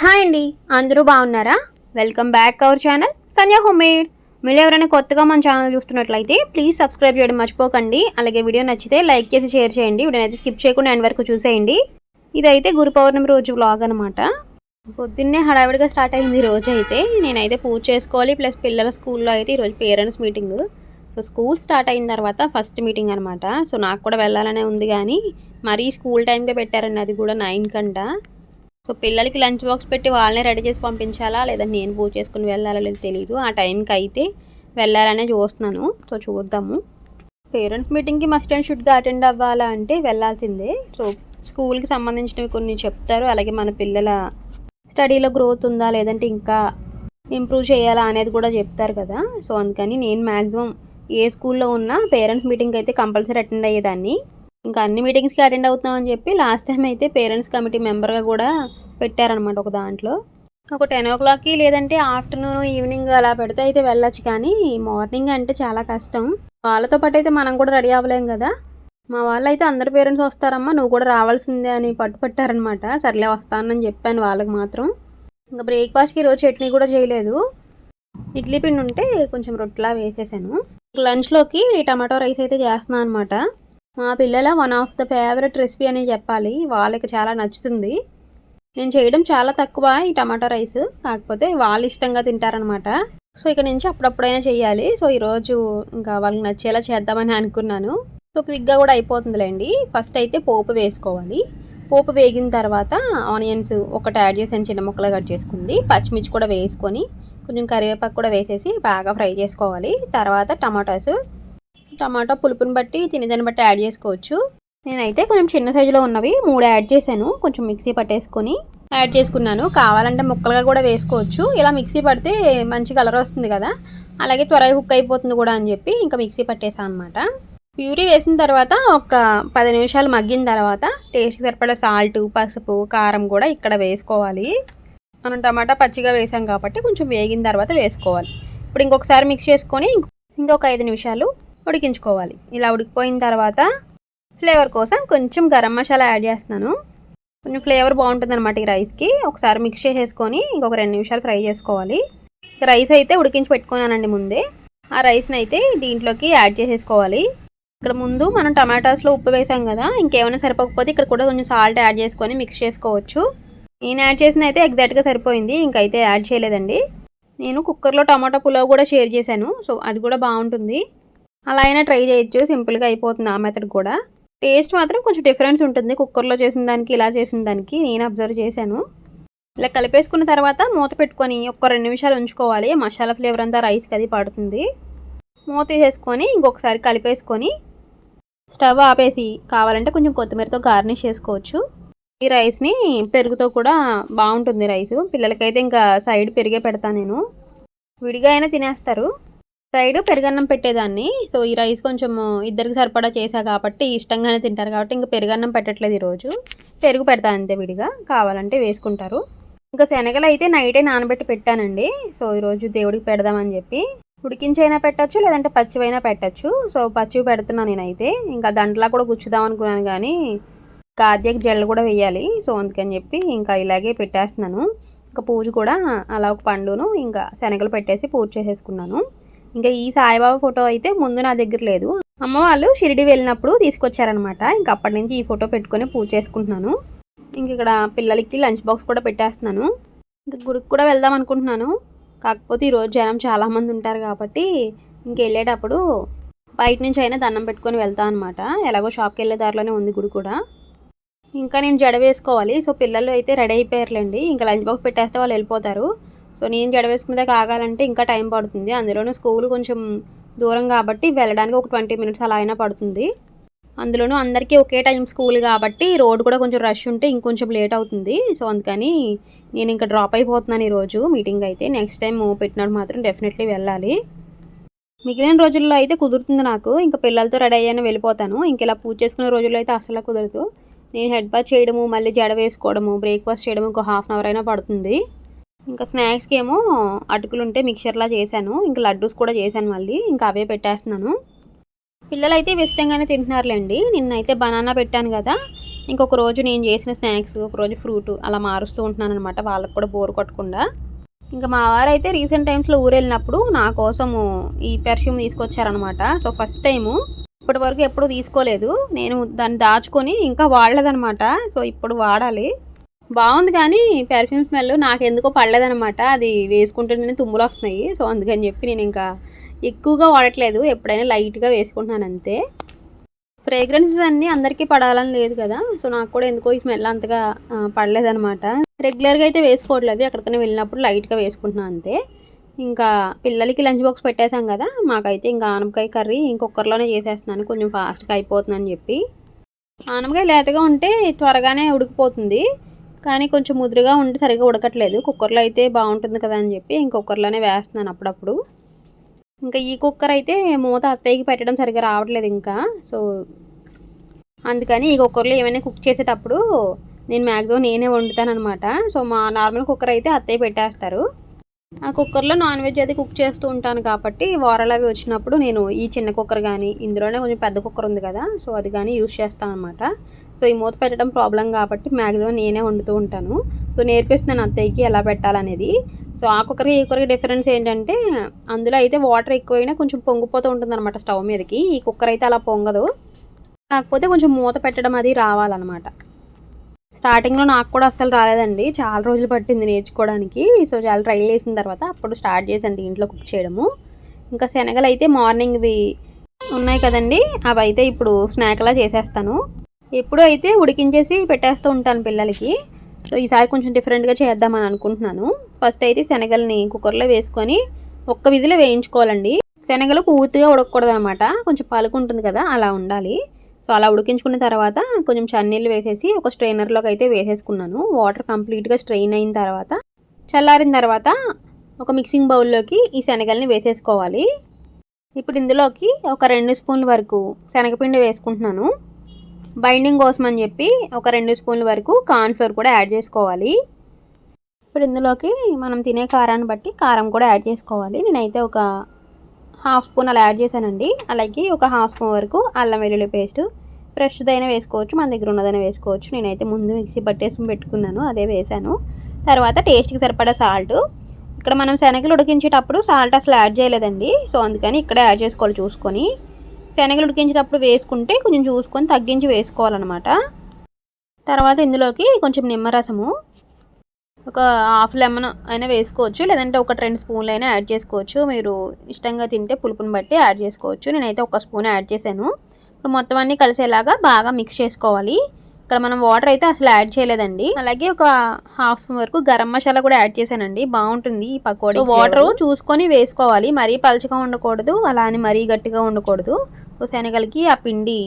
Hi అండి అందరూ బాగున్నారా? Welcome back our channel Sandhya homemade. మీరు ఎవరైనా కొత్తగా మన ఛానల్ చూస్తున్నట్లయితే ప్లీజ్ సబ్స్క్రైబ్ చేయడం మర్చిపోకండి. అలాగే వీడియో నచ్చితే లైక్ చేసి షేర్ చేయండి. వీడియోనైతే అయితే స్కిప్ చేయకుండా ఎండ్ వరకు చూసేయండి. ఇదైతే గురు పౌర్ణమి రోజు వ్లాగ్ అనమాట పొద్దున్నే హడావిడిగా స్టార్ట్ అయింది రోజు అయితే. నేనైతే పూజ చేసుకోవాలి ప్లస్ పిల్లల స్కూల్లో అయితే ఈరోజు parents meeting so school start అయిన తర్వాత ఫస్ట్ మీటింగ్ అనమాట సో నాకు కూడా వెళ్ళాలనే ఉంది కానీ మరీ స్కూల్ టైంగా పెట్టారండి అది కూడా నైన్ కంట. సో పిల్లలకి లంచ్ బాక్స్ పెట్టి వాళ్ళనే రెడీ చేసి పంపించాలా? లేదా నేను పూజ చేసుకుని వెళ్ళాలా? లేదు తెలియదు ఆ టైంకి అయితే వెళ్ళాలనే చూస్తున్నాను. సో చూద్దాము. పేరెంట్స్ మీటింగ్కి మస్ట్ అండ్ షుడ్గా అటెండ్ అవ్వాలా అంటే వెళ్ళాల్సిందే. సో స్కూల్కి సంబంధించినవి కొన్ని చెప్తారు. అలాగే మన పిల్లల స్టడీలో గ్రోత్ ఉందా? లేదంటే ఇంకా ఇంప్రూవ్ చేయాలా? అనేది కూడా చెప్తారు కదా. సో అందుకని నేను మ్యాక్సిమం ఏ స్కూల్లో ఉన్నా పేరెంట్స్ మీటింగ్ అయితే కంపల్సరీ అటెండ్ అయ్యేదాన్ని. ఇంకా అన్ని మీటింగ్స్కి అటెండ్ అవుతున్నామని చెప్పి లాస్ట్ టైం అయితే పేరెంట్స్ కమిటీ మెంబర్గా కూడా పెట్టారనమాట ఒక దాంట్లో. ఒక టెన్ ఓ క్లాక్కి లేదంటే ఆఫ్టర్నూన్ ఈవినింగ్ అలా పెడితే అయితే వెళ్ళొచ్చు కానీ మార్నింగ్ అంటే చాలా కష్టం. వాళ్ళతో పాటు అయితే మనం కూడా రెడీ అవ్వలేం కదా. మా వాళ్ళు అయితే అందరి పేరెంట్స్ వస్తారమ్మా నువ్వు కూడా రావాల్సిందే అని పట్టుపట్టారనమాట సర్లే వస్తానని చెప్పాను వాళ్ళకి మాత్రం. ఇంకా బ్రేక్ఫాస్ట్కి ఈరోజు చట్నీ కూడా చేయలేదు. ఇడ్లీ పిండి ఉంటే కొంచెం రొట్టెలా వేసేసాను. లంచ్లోకి టమాటో రైస్ అయితే చేస్తున్నాను అనమాట మా పిల్లల one of the favourite recipe అని చెప్పాలి. వాళ్ళకి చాలా నచ్చుతుంది. నేను చేయడం చాలా తక్కువ ఈ టమాటో రైస్. కాకపోతే వాళ్ళు ఇష్టంగా తింటారనమాట సో ఇక నుంచి అప్పుడప్పుడైనా చేయాలి సో ఈరోజు ఇంకా వాళ్ళకి నచ్చేలా చేద్దామని అనుకున్నాను. సో క్విక్గా కూడా అయిపోతుందిలేండి. ఫస్ట్ అయితే పోపు వేసుకోవాలి. పోపు వేగిన తర్వాత ఆనియన్స్ ఒకటి యాడ్ చేసాను చిన్న ముక్కలు కట్ చేసుకుంది. పచ్చిమిర్చి కూడా వేసుకొని కొంచెం కరివేపాకు కూడా వేసేసి బాగా ఫ్రై చేసుకోవాలి. తర్వాత టమాటాస్ టమాటా పులుపుని బట్టి తినేదాన్ని బట్టి యాడ్ చేసుకోవచ్చు. నేనైతే కొంచెం చిన్న సైజులో ఉన్నవి మూడు యాడ్ చేశాను. కొంచెం మిక్సీ పట్టేసుకొని యాడ్ చేసుకున్నాను. కావాలంటే ముక్కలుగా కూడా వేసుకోవచ్చు. ఇలా మిక్సీ పడితే మంచి కలర్ వస్తుంది కదా. అలాగే త్వరగా కుక్ అయిపోతుంది కూడా అని చెప్పి ఇంకా మిక్సీ పట్టేసాను అనమాట ప్యూరీ వేసిన తర్వాత ఒక పది నిమిషాలు మగ్గిన తర్వాత టేస్ట్కి సరిపడా సాల్ట్ పసుపు కారం కూడా ఇక్కడ వేసుకోవాలి. మనం టమాటా పచ్చిగా వేసాం కాబట్టి కొంచెం వేగిన తర్వాత వేసుకోవాలి. ఇప్పుడు ఇంకొకసారి మిక్స్ చేసుకొని ఇంకొక ఐదు నిమిషాలు ఉడికించుకోవాలి. ఇలా ఉడికిపోయిన తర్వాత ఫ్లేవర్ కోసం కొంచెం గరం మసాలా యాడ్ చేస్తున్నాను. కొంచెం ఫ్లేవర్ బాగుంటుంది అనమాట ఈ రైస్కి. ఒకసారి మిక్స్ చేసేసుకొని ఇంకొక రెండు నిమిషాలు ఫ్రై చేసుకోవాలి. రైస్ అయితే ఉడికించి పెట్టుకున్నానండి ముందే. ఆ రైస్ని అయితే దీంట్లోకి యాడ్ చేసేసుకోవాలి. ఇక్కడ ముందు మనం టమాటాస్లో ఉప్పు వేసాం కదా ఇంకేమైనా సరిపోకపోతే ఇక్కడ కూడా కొంచెం సాల్ట్ యాడ్ చేసుకొని మిక్స్ చేసుకోవచ్చు. నేను యాడ్ చేసిన అయితే ఎగ్జాక్ట్గా సరిపోయింది ఇంకైతే యాడ్ చేయలేదండి. నేను కుక్కర్లో టమాటా పులావ్ కూడా షేర్ చేశాను సో అది కూడా బాగుంటుంది. అలా అయినా ట్రై చేయొచ్చు. సింపుల్గా అయిపోతుంది ఆ మెథడ్ కూడా. టేస్ట్ మాత్రం కొంచెం డిఫరెన్స్ ఉంటుంది. కుక్కర్లో చేసిన దానికి ఇలా చేసిన దానికి నేను అబ్జర్వ్ చేశాను. ఇలా కలిపేసుకున్న తర్వాత మూత పెట్టుకొని ఒక్క రెండు నిమిషాలు ఉంచుకోవాలి. మసాలా ఫ్లేవర్ అంతా రైస్కి అది పడుతుంది. మూత తీసేసుకొని ఇంకొకసారి కలిపేసుకొని స్టవ్ ఆపేసి కావాలంటే కొంచెం కొత్తిమీరతో గార్నిష్ చేసుకోవచ్చు. ఈ రైస్ని పెరుగుతో కూడా బాగుంటుంది రైస్. పిల్లలకైతే ఇంకా సైడ్ పెరిగే పెడతాను నేను. విడిగా అయినా తినేస్తారు. సైడ్ పెరుగన్నం పెట్టేదాన్ని. సో ఈ రైస్ కొంచెం ఇద్దరికి సరిపడా చేసా కాబట్టి ఇష్టంగానే తింటారు కాబట్టి ఇంకా పెరుగన్నం పెట్టట్లేదు ఈరోజు. పెరుగు పెడతా అంతే విడిగా. కావాలంటే వేసుకుంటారు. ఇంకా శనగలు అయితే నైటే నానబెట్టి పెట్టానండి. సో ఈరోజు దేవుడికి పెడదామని చెప్పి. ఉడికించైనా పెట్టచ్చు లేదంటే పచ్చివైనా పెట్టచ్చు. సో పచ్చివి పెడుతున్నాను నేనైతే. ఇంకా దండలా కూడా గుచ్చుదాం అనుకున్నాను కానీ కార్తీక జల్లు కూడా వేయాలి. సో అందుకని చెప్పి ఇంకా ఇలాగే పెట్టేస్తున్నాను. ఇంకా పూజ కూడా అలా ఒక పండును ఇంకా శనగలు పెట్టేసి పూజ చేసేసుకున్నాను. ఇంకా ఈ సాయిబాబా ఫోటో అయితే ముందు నా దగ్గర లేదు. అమ్మ వాళ్ళు షిరిడి వెళ్ళినప్పుడు తీసుకొచ్చారనమాట ఇంకా అప్పటి నుంచి ఈ ఫోటో పెట్టుకొని పూజ చేసుకుంటున్నాను. ఇంక ఇక్కడ పిల్లలకి లంచ్ బాక్స్ కూడా పెట్టేస్తున్నాను. ఇంకా గుడికి కూడా వెళ్దాం అనుకుంటున్నాను. కాకపోతే ఈరోజు జనం చాలామంది ఉంటారు కాబట్టి ఇంక వెళ్ళేటప్పుడు బయట నుంచి అయినా దండం పెట్టుకొని వెళ్తా అనమాట ఎలాగో షాప్కి వెళ్ళే దారిలోనే ఉంది గుడి కూడా. ఇంకా నేను జడ వేసుకోవాలి. సో పిల్లలు అయితే రెడీ అయిపోయారులేండి. ఇంకా లంచ్ బాక్స్ పెట్టేస్తే వాళ్ళు వెళ్ళిపోతారు. సో నేను జడవేసుకునే కాగాలంటే ఇంకా టైం పడుతుంది. అందులోనూ స్కూల్ కొంచెం దూరం కాబట్టి వెళ్ళడానికి ఒక ట్వంటీ మినిట్స్ అలా అయినా పడుతుంది. అందులోనూ అందరికీ ఒకే టైం స్కూల్ కాబట్టి రోడ్ కూడా కొంచెం రష్ ఉంటే ఇంకొంచెం లేట్ అవుతుంది. సో అందుకని నేను ఇంకా డ్రాప్ అయిపోతున్నాను ఈరోజు మీటింగ్ అయితే. నెక్స్ట్ టైం పెట్టినప్పుడు మాత్రం డెఫినెట్లీ వెళ్ళాలి. మిగిలిన రోజుల్లో అయితే కుదురుతుంది నాకు. ఇంకా పిల్లలతో రెడీ అయ్యాను వెళ్ళిపోతాను. ఇంక ఇలా పూజ చేసుకునే రోజుల్లో అయితే అసలు కుదరదు. నేను హెడ్ బాత్ చేయడము మళ్ళీ జడ వేసుకోవడము బ్రేక్ఫాస్ట్ చేయడము ఒక హాఫ్ అన్ అవర్ అయినా పడుతుంది. ఇంకా స్నాక్స్కి ఏమో అటుకులు ఉంటే మిక్చర్లా చేశాను. ఇంకా లడ్డూస్ కూడా చేశాను మళ్ళీ. ఇంకా అవే పెట్టేస్తున్నాను. పిల్లలు అయితే ఇష్టంగానే తింటున్నారులేండి. నిన్నైతే బనానా పెట్టాను కదా. ఇంకొక రోజు నేను చేసిన స్నాక్స్ ఒక రోజు ఫ్రూట్ అలా మారుస్తూ ఉంటున్నాను అనమాట వాళ్ళకి కూడా బోర్ కొట్టకుండా. ఇంకా మా వారు అయితే రీసెంట్ టైమ్స్లో ఊరు వెళ్ళినప్పుడు నా కోసము ఈ పెర్ఫ్యూమ్ తీసుకొచ్చారనమాట సో ఫస్ట్ టైము ఇప్పటి వరకు ఎప్పుడు తీసుకోలేదు. నేను దాన్ని దాచుకొని ఇంకా వాడలేదనమాట సో ఇప్పుడు వాడాలి. బాగుంది కానీ పెర్ఫ్యూమ్ స్మెల్ నాకు ఎందుకో పడలేదనమాట అది వేసుకుంటుంటేనే తుమ్ములు వస్తున్నాయి. సో అందుకని చెప్పి నేను ఇంకా ఎక్కువగా వాడట్లేదు. ఎప్పుడైనా లైట్గా వేసుకుంటున్నాను అంతే. ఫ్రేగ్రెన్సెస్ అన్నీ అందరికీ పడాలని లేదు కదా. సో నాకు కూడా ఎందుకో ఈ స్మెల్ అంతగా పడలేదనమాట రెగ్యులర్గా అయితే వేసుకోవట్లేదు. ఎక్కడికైనా వెళ్ళినప్పుడు లైట్గా వేసుకుంటున్నాను అంతే. ఇంకా పిల్లలకి లంచ్ బాక్స్ పెట్టేశాం కదా. మాకైతే ఇంకా ఆనపకాయ కర్రీ ఇంకొకరిలోనే చేసేస్తున్నాను. కొంచెం ఫాస్ట్గా అయిపోతుందని చెప్పి. ఆనపకాయ లేతగా ఉంటే త్వరగానే ఉడికిపోతుంది. కానీ కొంచెం ముదురుగా ఉంటే సరిగ్గా ఉడకట్లేదు. కుక్కర్లో అయితే బాగుంటుంది కదా అని చెప్పి ఇంకొకరిలోనే వేస్తున్నాను అప్పుడప్పుడు. ఇంకా ఈ కుక్కర్ అయితే మూత అత్తయ్యకి పెట్టడం సరిగ్గా రావట్లేదు ఇంకా. సో అందుకని ఈ కుక్కర్లో ఏమైనా కుక్ చేసేటప్పుడు నేను మ్యాక్సిమం నేనే వండుతాను అనమాట సో మా నార్మల్ కుక్కర్ అయితే అత్తయ్య పెట్టేస్తారు. ఆ కుక్కర్లో నాన్ వెజ్ అది కుక్ చేస్తూ ఉంటాను కాబట్టి వారాలు అవి వచ్చినప్పుడు నేను ఈ చిన్న కుక్కర్ కానీ ఇందులోనే కొంచెం పెద్ద కుక్కర్ ఉంది కదా సో అది కానీ యూజ్ చేస్తాను అనమాట సో ఈ మూత పెట్టడం ప్రాబ్లం కాబట్టి మ్యాక్సిమం నేనే వండుతూ ఉంటాను. సో నేర్పిస్తున్నాను అత్తయ్యకి ఎలా పెట్టాలనేది. సో ఆ కుక్కర్కి ఈ కుక్కర్కి డిఫరెన్స్ ఏంటంటే అందులో అయితే వాటర్ ఎక్కువైనా కొంచెం పొంగిపోతూ ఉంటుంది అనమాట స్టవ్ మీదకి. ఈ కుక్కర్ అయితే అలా పొంగదు. కాకపోతే కొంచెం మూత పెట్టడం అది రావాలన్నమాట. స్టార్టింగ్లో నాకు కూడా అస్సలు రాలేదండి. చాలా రోజులు పట్టింది నేర్చుకోవడానికి. సో చాలా ట్రై చేసిన తర్వాత అప్పుడు స్టార్ట్ చేశాను దీంట్లో కుక్ చేయడము. ఇంకా శనగలు అయితే మార్నింగ్వి ఉన్నాయి కదండి. అవి అయితే ఇప్పుడు స్నాక్లా చేసేస్తాను. ఎప్పుడూ అయితే ఉడికించేసి పెట్టేస్తూ ఉంటాను పిల్లలకి. సో ఈసారి కొంచెం డిఫరెంట్గా చేద్దామని అనుకుంటున్నాను. ఫస్ట్ అయితే శనగల్ని కుక్కర్లో వేసుకొని ఒక్క విధిలో వేయించుకోవాలండి. శనగలు పూర్తిగా ఉడకకూడదు అనమాట కొంచెం పలుకుంటుంది కదా అలా ఉండాలి. సో అలా ఉడికించుకున్న తర్వాత కొంచెం చన్నీళ్ళు వేసేసి ఒక స్ట్రైనర్లోకి అయితే వేసేసుకున్నాను. వాటర్ కంప్లీట్గా స్ట్రెయిన్ అయిన తర్వాత చల్లారిన తర్వాత ఒక మిక్సింగ్ బౌల్లోకి ఈ శనగల్ని వేసేసుకోవాలి. ఇప్పుడు ఇందులోకి ఒక రెండు స్పూన్ల వరకు శనగపిండి వేసుకుంటున్నాను. బైండింగ్ కోసం అని చెప్పి ఒక రెండు స్పూన్ల వరకు కార్న్ఫ్లోర్ కూడా యాడ్ చేసుకోవాలి. ఇప్పుడు ఇందులోకి మనం తినే కారాన్ని బట్టి కారం కూడా యాడ్ చేసుకోవాలి. నేనైతే ఒక హాఫ్ స్పూన్ అలా యాడ్ చేశానండి. అలాగే ఒక హాఫ్ స్పూన్ వరకు అల్లం వెల్లుల్లి పేస్ట్ ఫ్రెష్దైనా వేసుకోవచ్చు మన దగ్గర ఉన్నదైనా వేసుకోవచ్చు. నేనైతే ముందు మిక్సీ పట్టేసుకుని పెట్టుకున్నాను అదే వేసాను తర్వాత టేస్ట్కి సరిపడా సాల్ట్. ఇక్కడ మనం శనగలు ఉడికించేటప్పుడు సాల్ట్ అసలు యాడ్ చేయలేదండి. సో అందుకని ఇక్కడే యాడ్ చేసుకోవాలి చూసుకొని. శనగలు ఉడికించేటప్పుడు వేసుకుంటే కొంచెం చూసుకొని తగ్గించి వేసుకోవాలన్నమాట. తర్వాత ఇందులోకి కొంచెం నిమ్మరసము. ఒక హాఫ్ లెమన్ అయినా వేసుకోవచ్చు లేదంటే ఒక రెండు స్పూన్లు అయినా యాడ్ చేసుకోవచ్చు. మీరు ఇష్టంగా తింటే పులుపుని బట్టి యాడ్ చేసుకోవచ్చు. నేనైతే ఒక స్పూన్ యాడ్ చేశాను. ఇప్పుడు మొత్తం అన్నీ కలిసేలాగా బాగా మిక్స్ చేసుకోవాలి. ఇక్కడ మనం వాటర్ అయితే అసలు యాడ్ చేయలేదండి. అలాగే ఒక హాఫ్ స్పూన్ వరకు గరం మసాలా కూడా యాడ్ చేశానండి. బాగుంటుంది ఈ పకోడీ. వాటర్ చూసుకొని వేసుకోవాలి. మరీ పలుచగా ఉండకూడదు. అలా అని మరీ గట్టిగా ఉండకూడదు. సో శనగలకి ఆ పిండి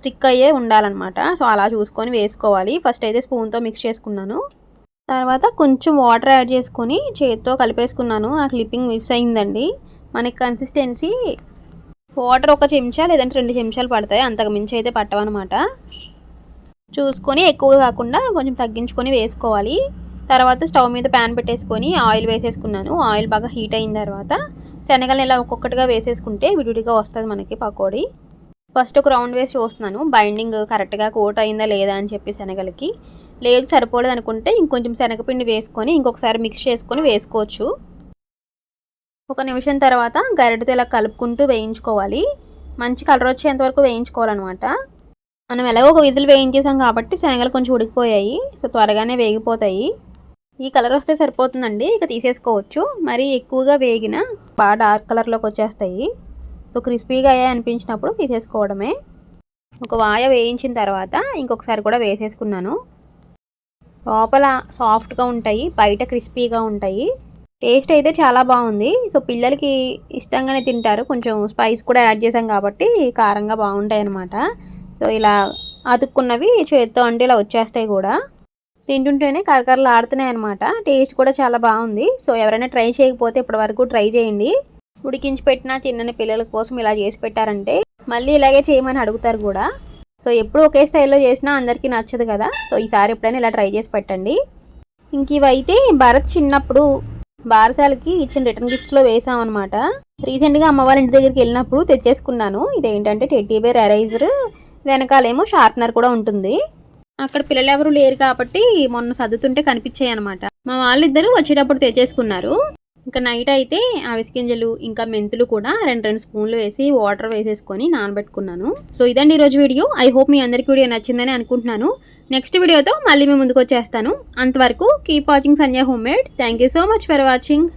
స్టిక్ అయ్యే ఉండాలన్నమాట. సో అలా చూసుకొని వేసుకోవాలి. ఫస్ట్ అయితే స్పూన్తో మిక్స్ చేసుకున్నాను. తర్వాత కొంచెం వాటర్ యాడ్ చేసుకొని చేతితో కలిపేసుకున్నాను. ఆ క్లిప్పింగ్ మిస్ అయిందండి. మనకి కన్సిస్టెన్సీ వాటర్ ఒక చెంచా లేదంటే రెండు చెంచాలు పడతాయి. అంతకు మించి అయితే పట్టవన్నమాట చూసుకొని ఎక్కువ కాకుండా కొంచెం తగ్గించుకొని వేసుకోవాలి. తర్వాత స్టవ్ మీద ప్యాన్ పెట్టేసుకొని ఆయిల్ వేసేసుకున్నాను. ఆయిల్ బాగా హీట్ అయిన తర్వాత శనగలను ఇలా ఒక్కొక్కటిగా వేసేసుకుంటే విడివిడిగా వస్తుంది మనకి పకోడీ. ఫస్ట్ ఒక రౌండ్ వేసి చూస్తున్నాను. బైండింగ్ కరెక్ట్గా కోట్ అయిందా లేదా అని చెప్పి శనగలకి. లేదు సరిపోలేదు అనుకుంటే ఇంకొంచెం శనగపిండి వేసుకొని ఇంకొకసారి మిక్స్ చేసుకొని వేసుకోవచ్చు. ఒక నిమిషం తర్వాత గరిటెతో ఇలా కలుపుకుంటూ వేయించుకోవాలి. మంచి కలర్ వచ్చేంత వరకు వేయించుకోవాలన్నమాట. మనం ఎలాగో ఒక విజిల్ వేయించేసాం కాబట్టి శనగలు కొంచెం ఉడికిపోయాయి. సో త్వరగానే వేగిపోతాయి. ఈ కలర్ వస్తే సరిపోతుందండి. ఇక తీసేసుకోవచ్చు. మరీ ఎక్కువగా వేగిన బాగా డార్క్ కలర్లోకి వచ్చేస్తాయి. సో క్రిస్పీగా అయ్యాయి అనిపించినప్పుడు తీసేసుకోవడమే. ఒక వాయ వేయించిన తర్వాత ఇంకొకసారి కూడా వేసేసుకున్నాను. లోపల సాఫ్ట్గా ఉంటాయి. బయట క్రిస్పీగా ఉంటాయి. టేస్ట్ అయితే చాలా బాగుంది. సో పిల్లలకి ఇష్టంగానే తింటారు. కొంచెం స్పైస్ కూడా యాడ్ చేసాం కాబట్టి కారంగా బాగుంటాయి అన్నమాట. సో ఇలా అతుక్కున్నవి చేత్తో అంటే ఇలా వచ్చేస్తాయి కూడా. తింటుంటేనే కరకరలు ఆడుతున్నాయి అనమాట టేస్ట్ కూడా చాలా బాగుంది. సో ఎవరైనా ట్రై చేయకపోతే ఇప్పటి వరకు ట్రై చేయండి. ఉడికించి పెట్టిన చిన్న పిల్లల కోసం ఇలా చేసి పెట్టారంటే మళ్ళీ ఇలాగే చేయమని అడుగుతారు కూడా. సో ఎప్పుడు ఒకే స్టైల్లో చేసినా అందరికీ నచ్చదు కదా. సో ఈసారి ఎప్పుడైనా ఇలా ట్రై చేసి పెట్టండి. ఇంక ఇవైతే భరత్ చిన్నప్పుడు బారసాలకి ఇచ్చిన రిటర్న్ గిఫ్ట్స్లో వేసాం అనమాట రీసెంట్గా అమ్మ వాళ్ళ ఇంటి దగ్గరికి వెళ్ళినప్పుడు తెచ్చేసుకున్నాను. ఇదేంటంటే టెడ్డీ బేర్ ఎరైజర్ వెనకాలేమో షార్ప్నర్ కూడా ఉంటుంది. అక్కడ పిల్లలు ఎవరు లేరు కాబట్టి మొన్న సర్దుతుంటే కనిపించాయి అనమాట మా వాళ్ళిద్దరూ వచ్చేటప్పుడు తెచ్చేసుకున్నారు. ఇంకా నైట్ అయితే అవిసి గింజలు ఇంకా మెంతులు కూడా రెండు రెండు స్పూన్లు వేసి వాటర్ వేసేసుకొని నానబెట్టుకున్నాను. సో ఇదండి ఈరోజు వీడియో. ఐ హోప్ మీ అందరికీ వీడియో నచ్చిందని అనుకుంటున్నాను. నెక్స్ట్ వీడియోతో మళ్ళీ మేము ముందుకు వచ్చేస్తాను. అంతవరకు keep watching Sanjay home made thank you so much for watching.